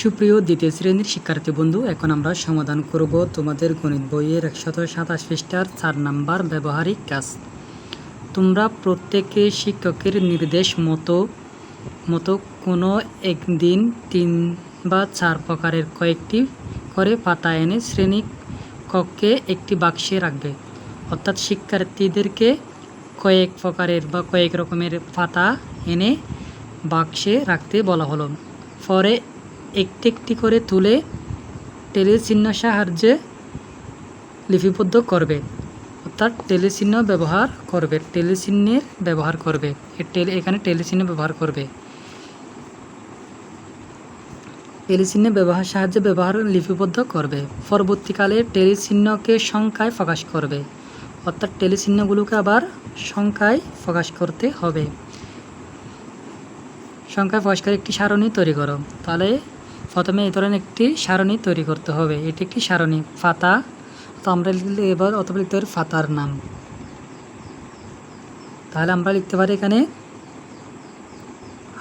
সুপ্রিয় দ্বিতীয় শ্রেণির শিক্ষার্থী বন্ধু, এখন আমরা সমাধান করব তোমাদের গণিত বইয়ের একশত সাতাশ পৃষ্ঠার চার নাম্বার ব্যবহারিক কাজ। তোমরা প্রত্যেকে শিক্ষকের নির্দেশ মতো মতো কোনো একদিন তিন বা চার প্রকারের কয়েকটি করে পাতা এনে শ্রেণি কক্ষে একটি বাক্সে রাখবে। অর্থাৎ শিক্ষার্থীদেরকে কয়েক প্রকারের বা কয়েক রকমের পাতা এনে বাক্সে রাখতে বলা হলো। পরে একটি একটি করে তুলে টেলিচিহ্ন সাহায্যে লিপিবদ্ধ করবে। অর্থাৎ টেলিচিহ্ন ব্যবহার করবে, টেলিচিহ্নের ব্যবহার করবে। টেলি, এখানে টেলিচিহ্ন ব্যবহার করবে। টেলিচিহ্নের ব্যবহার, সাহায্যে ব্যবহার লিপিবদ্ধ করবে। পরবর্তীকালে টেলিচিহ্নকে সংখ্যায় প্রকাশ করবে। অর্থাৎ টেলিচিহ্নগুলোকে আবার সংখ্যায় প্রকাশ করতে হবে। সংখ্যায় প্রকাশ করে একটি সারণী তৈরি করো। তাহলে প্রথমে এই ধরনের একটি সারণী তৈরি করতে হবে। এটি একটি সারণী, ফাতা তো আমরা লিখলে এবার অথবা লিখতে পারি পাতার নাম। তাহলে আমরা লিখতে পারি এখানে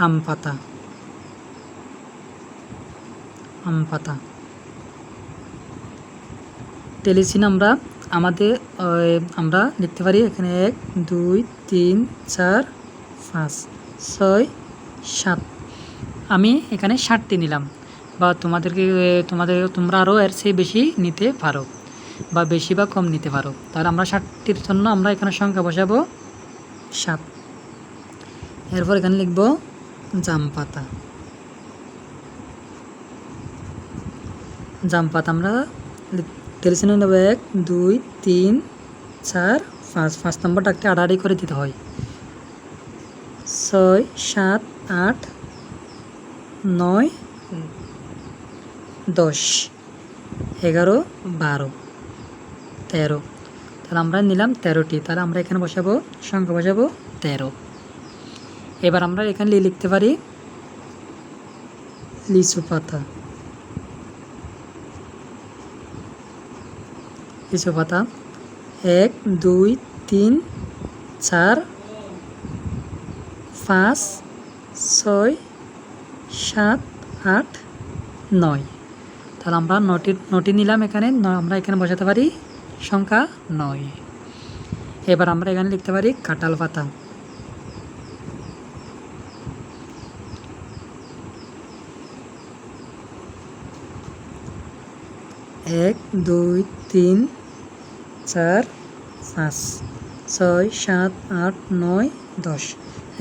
আম পাতা আম পাতা টেলিচিন আমরা আমাদের আমরা লিখতে পারি এখানে এক, দুই, তিন, চার, পাঁচ, ছয়, সাত। আমি এখানে ষাটটি নিলাম। বা তোমাদেরকে, তোমাদের তোমরা আরও এর চেয়ে বেশি নিতে পারো বা বেশি বা কম নিতে পারো। তাহলে আমরা ষাটটির জন্য আমরা এখানে সংখ্যা বসাবো সাত। এরপর এখানে লিখব জাম পাতা জাম পাতা আমরা টেলিশনে নেব এক, দুই, তিন, চার, পাঁচ। পাঁচ নম্বরটাকে আড়াআড়ি করে দিতে হয়। ছয়, সাত, আট, নয় দশ, এগারো, বারো, তেরো। তাহলে আমরা নিলাম তেরোটি। তাহলে আমরা এখানে বসাবো, সংখ্যা বসাবো তেরো। এবার আমরা এখানে লিখতে পারি লিচু পাতা। লিচু পাতা। এক, দুই, তিন, চার, পাঁচ, ছয়, সাত, আট, নয়। তাহলে আমরা নটি নটি নিলাম এখানে আমরা এখানে বসাতে পারি সংখ্যা নয়। এবার আমরা এখানে লিখতে পারি কাঁঠাল পাতা। এক, দুই, তিন, চার, পাঁচ, ছয়, সাত, আট, নয়, দশ,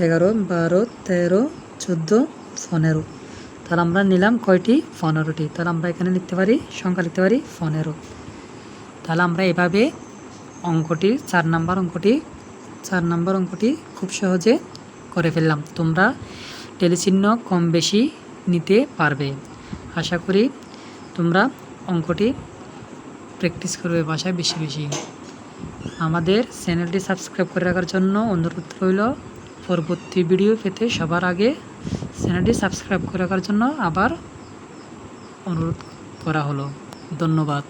এগারো, বারো, তেরো, চোদ্দ, পনেরো। তাহলে আমরা নিলাম কয়টি? পনেরোটি। তাহলে আমরা এখানে লিখতে পারি, সংখ্যা লিখতে পারি পনেরো। তাহলে আমরা এভাবে অঙ্কটি, চার নাম্বার অঙ্কটি, চার নাম্বার অঙ্কটি খুব সহজে করে ফেললাম। তোমরা টেলিচিহ্ন কম বেশি নিতে পারবে। আশা করি তোমরা অঙ্কটি প্র্যাকটিস করবে বাসায় বেশি বেশি। আমাদের চ্যানেলটি সাবস্ক্রাইব করে রাখার জন্য অনুরোধ রইল। পরবর্তী ভিডিও পেতে সবার আগে চ্যানেলটি সাবস্ক্রাইব করে রাখার জন্য আবার অনুরোধ করা হলো। ধন্যবাদ।